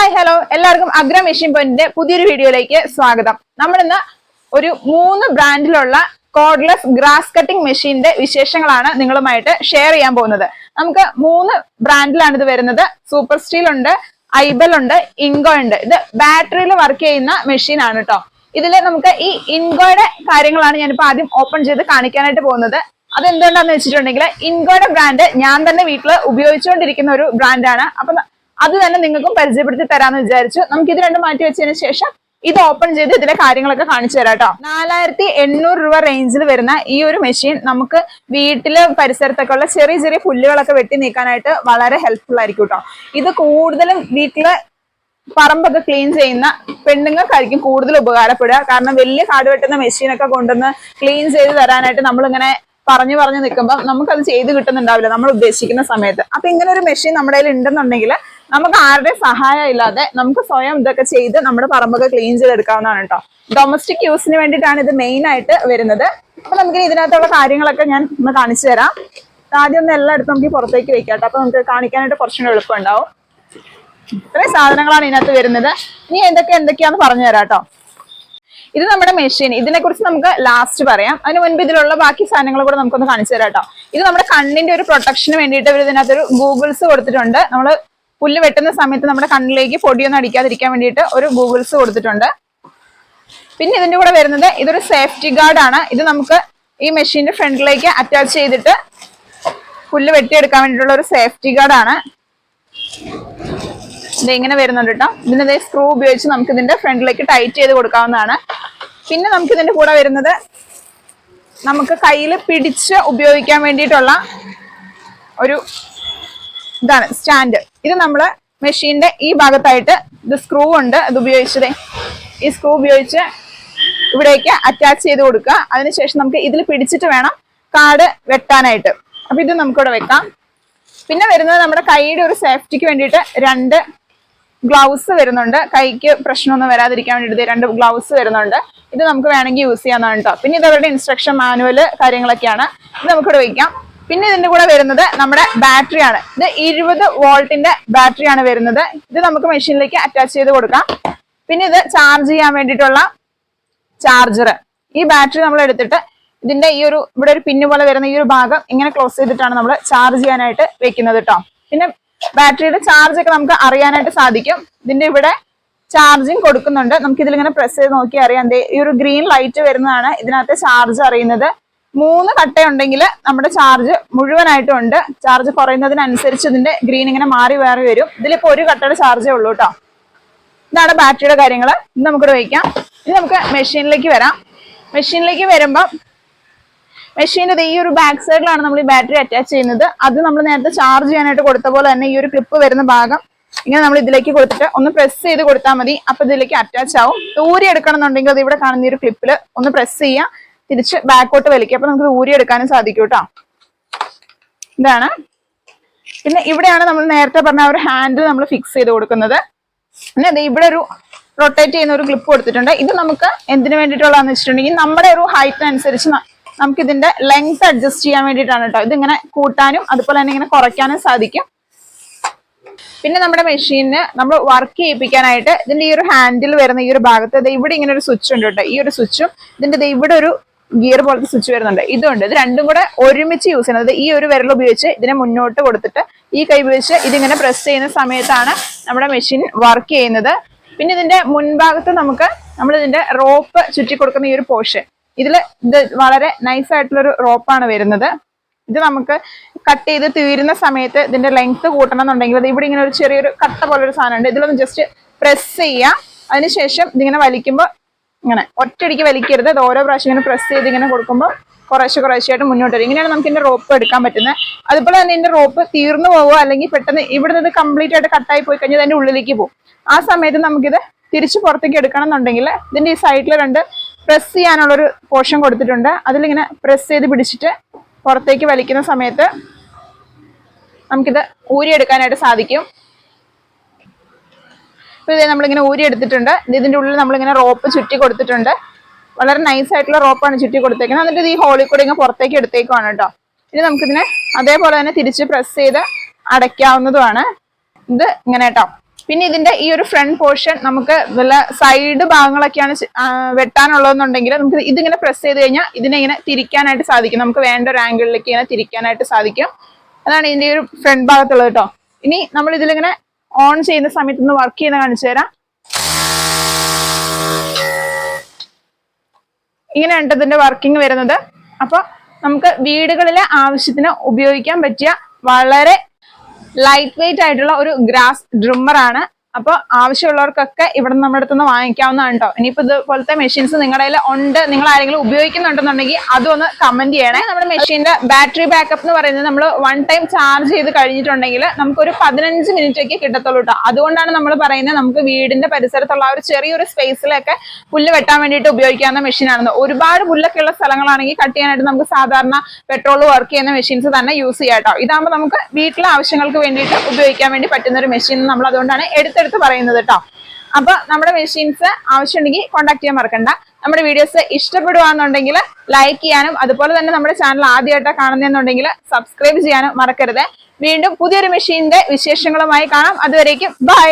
Hi hello എല്ലാവർക്കും അഗ്ര machine പോയിന്റിന്റെ പുതിയൊരു വീഡിയോയിലേക്ക് സ്വാഗതം. നമ്മൾ ഇന്ന് ഒരു മൂന്ന് ബ്രാൻഡിലുള്ള കോഡ്ലെസ് ഗ്രാസ് കട്ടിംഗ് മെഷീന്റെ വിശേഷങ്ങളാണ് നിങ്ങളുമായിട്ട് ഷെയർ ചെയ്യാൻ പോകുന്നത്. നമുക്ക് മൂന്ന് ബ്രാൻഡിലാണ് ഇത് വരുന്നത്. സൂപ്പർ സ്റ്റീൽ ഉണ്ട് ഐബൽ ഉണ്ട് ഇൻഗോ ഉണ്ട്. ഇത് ബാറ്ററിയിൽ വർക്ക് ചെയ്യുന്ന മെഷീൻ ആണ് കേട്ടോ ഇതിൽ നമുക്ക് ഈ ഇൻഗോയുടെ കാര്യങ്ങളാണ് ഞാനിപ്പോ ആദ്യം ഓപ്പൺ ചെയ്ത് കാണിക്കാനായിട്ട് പോകുന്നത്. അതെന്തുകൊണ്ടാന്ന് വെച്ചിട്ടുണ്ടെങ്കിൽ ഇൻഗോയുടെ ബ്രാൻഡ് ഞാൻ തന്നെ വീട്ടിൽ ഉപയോഗിച്ചുകൊണ്ടിരിക്കുന്ന ഒരു ബ്രാൻഡാണ് അപ്പൊ അത് തന്നെ നിങ്ങൾക്കും പരിചയപ്പെടുത്തി തരാന്ന് വിചാരിച്ചു. നമുക്ക് ഇത് രണ്ടും മാറ്റി വെച്ചതിന് ശേഷം ഇത് ഓപ്പൺ ചെയ്ത് ഇതിലെ കാര്യങ്ങളൊക്കെ കാണിച്ചു തരാം കേട്ടോ. നാലായിരത്തി എണ്ണൂറ് രൂപ റേഞ്ചിൽ വരുന്ന ഈ ഒരു മെഷീൻ നമുക്ക് വീട്ടിൽ പരിസരത്തൊക്കെ ഉള്ള ചെറിയ ചെറിയ പുല്ലുകളൊക്കെ വെട്ടി നീക്കാനായിട്ട് വളരെ ഹെൽപ്ഫുൾ ആയിരിക്കും കേട്ടോ. ഇത് കൂടുതലും വീട്ടിലെ പറമ്പൊക്കെ ക്ലീൻ ചെയ്യുന്ന പെണ്ണുങ്ങൾക്കായിരിക്കും കൂടുതൽ ഉപകാരപ്പെടുക. കാരണം വലിയ കാട് വെട്ടുന്ന മെഷീനൊക്കെ കൊണ്ടുവന്ന് ക്ലീൻ ചെയ്ത് തരാനായിട്ട് നമ്മളിങ്ങനെ പറഞ്ഞു പറഞ്ഞു നിൽക്കുമ്പോൾ നമുക്കത് ചെയ്ത് കിട്ടുന്നുണ്ടാവില്ല. നമ്മൾ ഉദ്ദേശിക്കുന്ന സമയത്ത്. അപ്പൊ ഇങ്ങനെ ഒരു മെഷീൻ നമ്മുടെ കയ്യിൽ ഉണ്ടെന്നുണ്ടെങ്കിൽ നമുക്ക് ആരുടെ സഹായം ഇല്ലാതെ നമുക്ക് സ്വയം ഇതൊക്കെ ചെയ്ത് നമ്മുടെ പറമ്പൊക്കെ ക്ലീൻ ചെയ്തെടുക്കാവുന്നതാണ് കേട്ടോ ഡൊമസ്റ്റിക് യൂസിന് വേണ്ടിയിട്ടാണ് ഇത് മെയിൻ ആയിട്ട് വരുന്നത്. അപ്പൊ നമുക്ക് ഇതിനകത്തുള്ള കാര്യങ്ങളൊക്കെ ഞാൻ ഒന്ന് കാണിച്ചു തരാം. ആദ്യം ഒന്ന് എല്ലായിടത്തും നമുക്ക് പുറത്തേക്ക് വെക്കാം കേട്ടോ അപ്പൊ നമുക്ക് കാണിക്കാനായിട്ട് കുറച്ചുകൂടെ എളുപ്പമുണ്ടാവും. ഇത്രയും സാധനങ്ങളാണ് ഇതിനകത്ത് വരുന്നത്. ഇനി എന്തൊക്കെ എന്തൊക്കെയാന്ന് പറഞ്ഞു തരാം കേട്ടോ ഇത് നമ്മുടെ മെഷീൻ ഇതിനെ കുറിച്ച് നമുക്ക് ലാസ്റ്റ് പറയാം. അതിന് മുൻപ് ഇതിലുള്ള ബാക്കി സാധനങ്ങൾ കൂടെ നമുക്കൊന്ന് കാണിച്ചു തരാം കേട്ടോ ഇത് നമ്മുടെ കണ്ണിന്റെ ഒരു പ്രൊട്ടക്ഷന് വേണ്ടിയിട്ട് ഇവർ ഇതിനകത്തൊരു ഗൂഗിൾസ് കൊടുത്തിട്ടുണ്ട്. നമ്മൾ പുല്ല് വെട്ടുന്ന സമയത്ത് നമ്മുടെ കണ്ണിലേക്ക് പൊടിയൊന്നും അടിക്കാതിരിക്കാൻ വേണ്ടിയിട്ട് ഒരു ഗൂഗിൾസ് കൊടുത്തിട്ടുണ്ട്. പിന്നെ ഇതിന്റെ കൂടെ വരുന്നത് ഇതൊരു സേഫ്റ്റി ഗാർഡ് ആണ്. ഇത് നമുക്ക് ഈ മെഷീന്റെ ഫ്രണ്ടിലേക്ക് അറ്റാച്ച് ചെയ്തിട്ട് പുല്ല് വെട്ടിയെടുക്കാൻ വേണ്ടിയിട്ടുള്ള ഒരു സേഫ്റ്റി ഗാർഡ് ആണ്. ഇങ്ങനെ വരുന്നുണ്ട് കേട്ടോ. ഇതിന്റെ സ്ക്രൂ ഉപയോഗിച്ച് നമുക്ക് ഇതിന്റെ ഫ്രണ്ടിലേക്ക് ടൈറ്റ് ചെയ്ത് കൊടുക്കാവുന്നതാണ്. പിന്നെ നമുക്ക് ഇതിന്റെ കൂടെ വരുന്നത് നമുക്ക് കയ്യിൽ പിടിച്ച് ഉപയോഗിക്കാൻ വേണ്ടിയിട്ടുള്ള ഒരു ഇതാണ് സ്റ്റാൻഡ്. ഇത് നമ്മൾ മെഷീന്റെ ഈ ഭാഗത്തായിട്ട് ഇത് സ്ക്രൂ ഉണ്ട്. ഇത് ഉപയോഗിച്ചത്. ഈ സ്ക്രൂ ഉപയോഗിച്ച് ഇവിടേക്ക് അറ്റാച്ച് ചെയ്ത് കൊടുക്കുക. അതിനുശേഷം നമുക്ക് ഇതിൽ പിടിച്ചിട്ട് വേണം കാട് വെട്ടാനായിട്ട്. അപ്പൊ ഇത് നമുക്കിവിടെ വെക്കാം. പിന്നെ വരുന്നത് നമ്മുടെ കൈയുടെ ഒരു സേഫ്റ്റിക്ക് വേണ്ടിയിട്ട് രണ്ട് ഗ്ലൗസ് വരുന്നുണ്ട്. കൈക്ക് പ്രശ്നമൊന്നും വരാതിരിക്കാൻ വേണ്ടിയിട്ട് രണ്ട് ഗ്ലൗസ് വരുന്നുണ്ട്. ഇത് നമുക്ക് വേണമെങ്കിൽ യൂസ് ചെയ്യാവുന്നതാണ് കേട്ടോ പിന്നെ ഇത് അവരുടെ ഇൻസ്ട്രക്ഷൻ മാനുവൽ കാര്യങ്ങളൊക്കെയാണ്. ഇത് നമുക്കിവിടെ വയ്ക്കാം പിന്നെ ഇതിന്റെ കൂടെ വരുന്നത് നമ്മുടെ ബാറ്ററി ആണ്. ഇത് ഇരുപത് വോൾട്ടിന്റെ ബാറ്ററി ആണ് വരുന്നത്. ഇത് നമുക്ക് മെഷീനിലേക്ക് അറ്റാച്ച് ചെയ്ത് കൊടുക്കാം. പിന്നെ ഇത് ചാർജ് ചെയ്യാൻ വേണ്ടിയിട്ടുള്ള ചാർജർ ഈ ബാറ്ററി നമ്മൾ എടുത്തിട്ട് ഇതിന്റെ ഈ ഒരു ഇവിടെ ഒരു പിന്നു പോലെ വരുന്ന ഈ ഒരു ഭാഗം ഇങ്ങനെ ക്ലോസ് ചെയ്തിട്ടാണ് നമ്മൾ ചാർജ് ചെയ്യാനായിട്ട് വെക്കുന്നത് കേട്ടോ പിന്നെ ബാറ്ററിയുടെ ചാർജ് ഒക്കെ നമുക്ക് അറിയാനായിട്ട് സാധിക്കും. ഇതിന്റെ ഇവിടെ ചാർജിങ് കൊടുക്കുന്നുണ്ട്. നമുക്ക് ഇതിലിങ്ങനെ പ്രസ് ചെയ്ത് നോക്കി അറിയാം ഈ ഒരു ഗ്രീൻ ലൈറ്റ് വരുന്നതാണ് ഇതിനകത്ത് ചാർജ് അറിയുന്നത്. മൂന്ന് കട്ടയുണ്ടെങ്കിൽ നമ്മുടെ ചാർജ് മുഴുവനായിട്ടും ഉണ്ട് ചാർജ് കുറയുന്നതിനനുസരിച്ച് ഇതിന്റെ ഗ്രീൻ ഇങ്ങനെ മാറി മാറി വരും. ഇതിലിപ്പോ ഒരു കട്ടയുടെ ചാർജേ ഉള്ളൂ കേട്ടോ ഇതാണ് ബാറ്ററിയുടെ കാര്യങ്ങൾ ഇത് നമുക്കിവിടെ വയ്ക്കാം ഇനി നമുക്ക് മെഷീനിലേക്ക് വരാം. മെഷീനിലേക്ക് വരുമ്പം മെഷീന്റെ ഈ ഒരു ബാക്ക് സൈഡിലാണ് നമ്മൾ ഈ ബാറ്ററി അറ്റാച്ച് ചെയ്യുന്നത്. അത് നമ്മൾ നേരത്തെ ചാർജ് ചെയ്യാനായിട്ട് കൊടുത്ത പോലെ തന്നെ ഈ ഒരു ക്ലിപ്പ് വരുന്ന ഭാഗം ഇങ്ങനെ നമ്മൾ ഇതിലേക്ക് കൊടുത്തിട്ട് ഒന്ന് പ്രസ് ചെയ്ത് കൊടുത്താൽ മതി. അപ്പൊ ഇതിലേക്ക് അറ്റാച്ച് ആവും. ദൂരെ എടുക്കണം എന്നുണ്ടെങ്കിൽ അത് ഇവിടെ കാണുന്ന ഒരു ക്ലിപ്പിൽ ഒന്ന് പ്രസ് ചെയ്യുക തിരിച്ച് ബാക്കോട്ട് വലിക്കുക. അപ്പൊ നമുക്ക് ഊരി എടുക്കാനും സാധിക്കും കേട്ടോ ഇതാണ്. പിന്നെ ഇവിടെയാണ് നമ്മൾ നേരത്തെ പറഞ്ഞ ഒരു ഹാൻഡിൽ നമ്മൾ ഫിക്സ് ചെയ്ത് കൊടുക്കുന്നത്. പിന്നെ ഇവിടെ ഒരു റൊട്ടേറ്റ് ചെയ്യുന്ന ഒരു ക്ലിപ്പ് കൊടുത്തിട്ടുണ്ട്. ഇത് നമുക്ക് എന്തിനു വേണ്ടിയിട്ടുള്ളതെന്ന് വെച്ചിട്ടുണ്ടെങ്കിൽ നമ്മുടെ ഒരു ഹൈറ്റ് അനുസരിച്ച് നമുക്ക് ഇതിന്റെ ലെങ്ത് അഡ്ജസ്റ്റ് ചെയ്യാൻ വേണ്ടിയിട്ടാണ് കേട്ടോ ഇതിങ്ങനെ കൂട്ടാനും അതുപോലെ തന്നെ ഇങ്ങനെ കുറയ്ക്കാനും സാധിക്കും. പിന്നെ നമ്മുടെ മെഷീനിന് നമ്മൾ വർക്ക് ചെയ്യിപ്പിക്കാനായിട്ട് ഇതിന്റെ ഈ ഒരു ഹാൻഡിൽ വരുന്ന ഈ ഒരു ഭാഗത്ത് ഇവിടെ ഇങ്ങനെ ഒരു സ്വിച്ച് ഉണ്ട് കേട്ടോ ഈ ഒരു സ്വിച്ചും ഇതിന്റെ ഇവിടെ ഒരു ഗിയർ പോലത്തെ സ്വിച്ച് വരുന്നുണ്ട്. ഇതുണ്ട്. ഇത് രണ്ടും കൂടെ ഒരുമിച്ച് യൂസ് ചെയ്യുന്നത്. ഈ ഒരു വിരൽ ഉപയോഗിച്ച് ഇതിനെ മുന്നോട്ട് കൊടുത്തിട്ട് ഈ കൈ ഉപയോഗിച്ച് ഇതിങ്ങനെ പ്രസ് ചെയ്യുന്ന സമയത്താണ് നമ്മുടെ മെഷീൻ വർക്ക് ചെയ്യുന്നത്. പിന്നെ ഇതിന്റെ മുൻഭാഗത്ത് നമുക്ക് നമ്മൾ ഇതിന്റെ റോപ്പ് ചുറ്റി കൊടുക്കുന്ന ഈ ഒരു പോർഷൻ ഇതിൽ ഇത് വളരെ നൈസ് ആയിട്ടുള്ള ഒരു റോപ്പാണ് വരുന്നത്. ഇത് നമുക്ക് കട്ട് ചെയ്ത് തീരുന്ന സമയത്ത് ഇതിന്റെ ലെങ്ത് കൂട്ടണം എന്നുണ്ടെങ്കിൽ അത് ഇവിടെ ഇങ്ങനെ ഒരു ചെറിയൊരു കട്ട പോലെ ഒരു സാധനം ഉണ്ട് ഇതിലൊന്ന് ജസ്റ്റ് പ്രസ് ചെയ്യുക അതിനുശേഷം ഇതിങ്ങനെ വലിക്കുമ്പോൾ ഇങ്ങനെ ഒറ്റയടിക്ക് വലിക്കരുത്. അത് ഓരോ പ്രാവശ്യം ഇങ്ങനെ പ്രസ് ചെയ്ത് ഇങ്ങനെ കൊടുക്കുമ്പോൾ കുറേശ്ശെ കുറേശ്ശെയായിട്ട് മുന്നോട്ട് വരും. ഇങ്ങനെയാണ് നമുക്ക് ഇതിന്റെ റോപ്പ് എടുക്കാൻ പറ്റുന്നത്. അതുപോലെ തന്നെ ഇതിന്റെ റോപ്പ് തീർന്നു പോവുക അല്ലെങ്കിൽ പെട്ടെന്ന് ഇവിടെ നിന്ന് കംപ്ലീറ്റ് ആയിട്ട് കട്ടായി പോയി കഴിഞ്ഞാൽ അതിന്റെ ഉള്ളിലേക്ക് പോകും. ആ സമയത്ത് നമുക്കിത് തിരിച്ച് പുറത്തേക്ക് എടുക്കണം എന്നുണ്ടെങ്കിൽ ഇതിന്റെ ഈ സൈഡിൽ രണ്ട് പ്രസ് ചെയ്യാനുള്ളൊരു പോർഷൻ കൊടുത്തിട്ടുണ്ട്. അതിലിങ്ങനെ പ്രസ് ചെയ്ത് പിടിച്ചിട്ട് പുറത്തേക്ക് വലിക്കുന്ന സമയത്ത് നമുക്കിത് ഊരിയെടുക്കാനായിട്ട് സാധിക്കും. ഇപ്പൊ ഇതേ നമ്മളിങ്ങനെ ഊരി എടുത്തിട്ടുണ്ട്. ഇതിന്റെ ഉള്ളിൽ നമ്മളിങ്ങനെ റോപ്പ് ചുറ്റി കൊടുത്തിട്ടുണ്ട്. വളരെ നൈസ് ആയിട്ടുള്ള റോപ്പാണ് ചുറ്റി കൊടുത്തേക്കുന്നത്. എന്നിട്ട് ഈ ഹോളിൽ കൂടെ ഇങ്ങനെ പുറത്തേക്ക് എടുത്തേക്കുവാണ് കേട്ടോ. ഇനി നമുക്കിതിനെ അതേപോലെ തന്നെ തിരിച്ച് പ്രസ് ചെയ്ത് അടയ്ക്കാവുന്നതുമാണ്. ഇത് ഇങ്ങനെ കേട്ടോ. പിന്നെ ഇതിന്റെ ഈ ഒരു ഫ്രണ്ട് പോർഷൻ നമുക്ക് വല്ല സൈഡ് ഭാഗങ്ങളൊക്കെയാണ് വെട്ടാനുള്ളതെന്നുണ്ടെങ്കിൽ നമുക്ക് ഇതിങ്ങനെ പ്രസ് ചെയ്ത് കഴിഞ്ഞാൽ ഇതിനെ ഇങ്ങനെ തിരിക്കാനായിട്ട് സാധിക്കും. നമുക്ക് വേണ്ട ഒരു ആംഗിളിലേക്ക് ഇങ്ങനെ തിരിക്കാനായിട്ട് സാധിക്കും. അതാണ് ഇതിന്റെ ഒരു ഫ്രണ്ട് ഭാഗത്തുള്ളത് കേട്ടോ. ഇനി നമ്മൾ ഇതിലിങ്ങനെ ഓൺ ചെയ്യുന്ന സമയത്ത് ഒന്ന് വർക്ക് ചെയ്യുന്ന കാണിച്ചു തരാം. ഇങ്ങനെയാണ് ഇതിന്റെ വർക്കിംഗ് വരുന്നത്. അപ്പൊ നമുക്ക് വീടുകളിലെ ആവശ്യത്തിന് ഉപയോഗിക്കാൻ പറ്റിയ വളരെ ലൈറ്റ് വെയിറ്റ് ആയിട്ടുള്ള ഒരു ഗ്രാസ് ഡ്രിമ്മർ ആണ് അപ്പൊ ആവശ്യമുള്ളവർക്കൊക്കെ ഇവിടെ നമ്മുടെ അടുത്ത് നിന്ന് വാങ്ങിക്കാവുന്നതാണ് കേട്ടോ ഇനിയിപ്പോ ഇതുപോലത്തെ മെഷീൻസ് നിങ്ങളുടെ കയ്യിൽ ഉണ്ട് നിങ്ങൾ ആരെങ്കിലും ഉപയോഗിക്കുന്നുണ്ടെന്നുണ്ടെങ്കിൽ അതൊന്ന് കമന്റ് ചെയ്യണേ. നമ്മുടെ മെഷീന്റെ ബാറ്ററി ബാക്കപ്പ് എന്ന് പറയുന്നത് നമ്മൾ വൺ ടൈം ചാർജ് ചെയ്ത് കഴിഞ്ഞിട്ടുണ്ടെങ്കിൽ നമുക്ക് ഒരു പതിനഞ്ച് മിനിറ്റ് ഒക്കെ കിട്ടത്തുള്ളൂ കേട്ടോ അതുകൊണ്ടാണ് നമ്മൾ പറയുന്നത് നമുക്ക് വീടിന്റെ പരിസരത്തുള്ള ഒരു ചെറിയൊരു സ്പേസിലൊക്കെ പുല്ല് വെട്ടാൻ വേണ്ടിയിട്ട് ഉപയോഗിക്കാവുന്ന മെഷീനാണെന്ന് ഒരുപാട് പുല്ലൊക്കെ ഉള്ള സ്ഥലങ്ങളാണെങ്കിൽ കട്ട് ചെയ്യാനായിട്ട് നമുക്ക് സാധാരണ പെട്രോൾ വർക്ക് ചെയ്യുന്ന മെഷീൻസ് തന്നെ യൂസ് ചെയ്യാം കേട്ടോ ഇതാകുമ്പോൾ നമുക്ക് വീട്ടിലെ ആവശ്യങ്ങൾക്ക് വേണ്ടിയിട്ട് ഉപയോഗിക്കാൻ വേണ്ടി പറ്റുന്ന ഒരു മെഷീൻ നമ്മൾ അതുകൊണ്ടാണ് എടുത്തെടുത്ത് പറയുന്നത് കേട്ടോ അപ്പൊ നമ്മുടെ മെഷീൻസ് ആവശ്യമുണ്ടെങ്കിൽ കോൺടാക്ട് ചെയ്യാൻ മറക്കണ്ട. നമ്മുടെ വീഡിയോസ് ഇഷ്ടപ്പെടുവാന്നുണ്ടെങ്കിൽ ലൈക്ക് ചെയ്യാനും അതുപോലെ തന്നെ നമ്മുടെ ചാനൽ ആദ്യമായിട്ടാണ് കാണുന്നതെന്നുണ്ടെങ്കിൽ സബ്സ്ക്രൈബ് ചെയ്യാനും മറക്കരുത്. വീണ്ടും പുതിയൊരു മെഷീന്റെ വിശേഷങ്ങളുമായി കാണാം. അതുവരേക്കും ബൈ